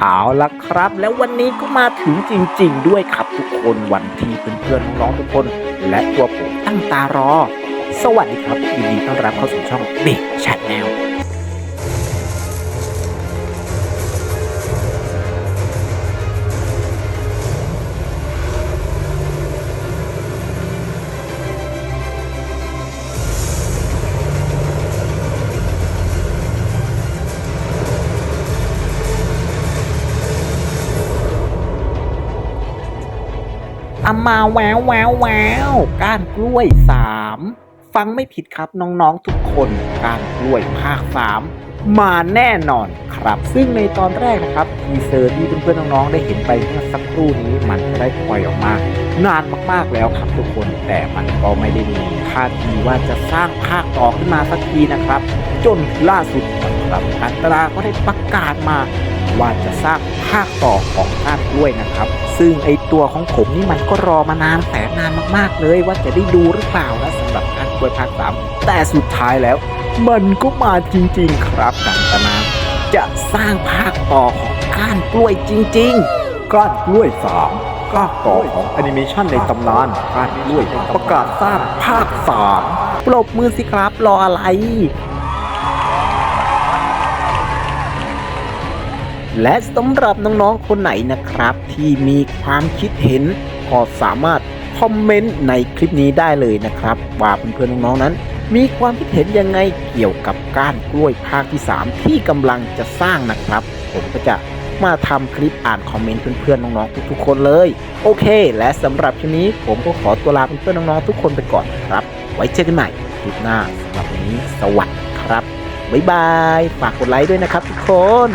เอาละครับ แล้ววันนี้ก็มาถึงจริง ๆ ด้วยครับทุกคนวันที่เพื่อนๆน้องๆทุกคน และตัวผมตั้งตารอ สวัสดีครับยินดีต้อนรับเข้าสู่ช่องเด็กชาแนล อามาแววแววแววก้านกล้วยสามฟังไม่ผิดครับน้องๆทุกคนก้านกล้วยภาคสามมาแน่นอนครับ ซึ่งในตอนแรกนะครับทีเซอร์ที่เพื่อนๆน้องๆได้เห็นไปเมื่อสักครู่นี้มันก็ได้ปล่อยออกมา นานมากๆแล้วครับทุกคนแต่มันก็ไม่ได้มีท่าทีว่าจะสร้างภาคต่อขึ้นมาสักทีนะครับ จนล่าสุดนะครับกันตราก็ได้ประกาศมา ว่าจะสร้างภาคต่อของก้านกล้วยนะครับ ซึ่งไอตัวของผมนี่มันก็รอมานานแสนนานมากๆเลยว่าจะได้ดูหรือเปล่านะสำหรับก้านกล้วยภาคสามแต่สุดท้ายแล้ว มันก็มาจริง ๆ ครับกันตนาจะสร้างภาคต่อของก้านกล้วยจริง ๆก้านกล้วยสามภาคต่อของแอนิเมชันในตำนานก้านกล้วยประกาศสร้างภาคสามปรบมือสิครับรออะไร และสำหรับน้องๆคนไหนนะครับ ที่มีความคิดเห็นก็สามารถคอมเมนต์ในคลิปนี้ได้เลยนะครับ ว่าเพื่อนๆน้องๆนั้น มีความคิดเห็นยังไงเกี่ยวกับก้านกล้วยภาคที่ 3 ที่กำลังจะสร้างนะครับ ผมก็จะมาทำคลิปอ่านคอมเมนต์เพื่อนๆน้องๆทุกๆคนเลย โอเค และสำหรับคลิปนี้ผมก็ขอตัวลาเพื่อนๆน้องๆทุกคนไปก่อนครับ ไว้เจอกันใหม่คลิปหน้าสำหรับวันนี้สวัสดีครับบ๊ายบายฝากกดไลค์ด้วยนะครับทุกคน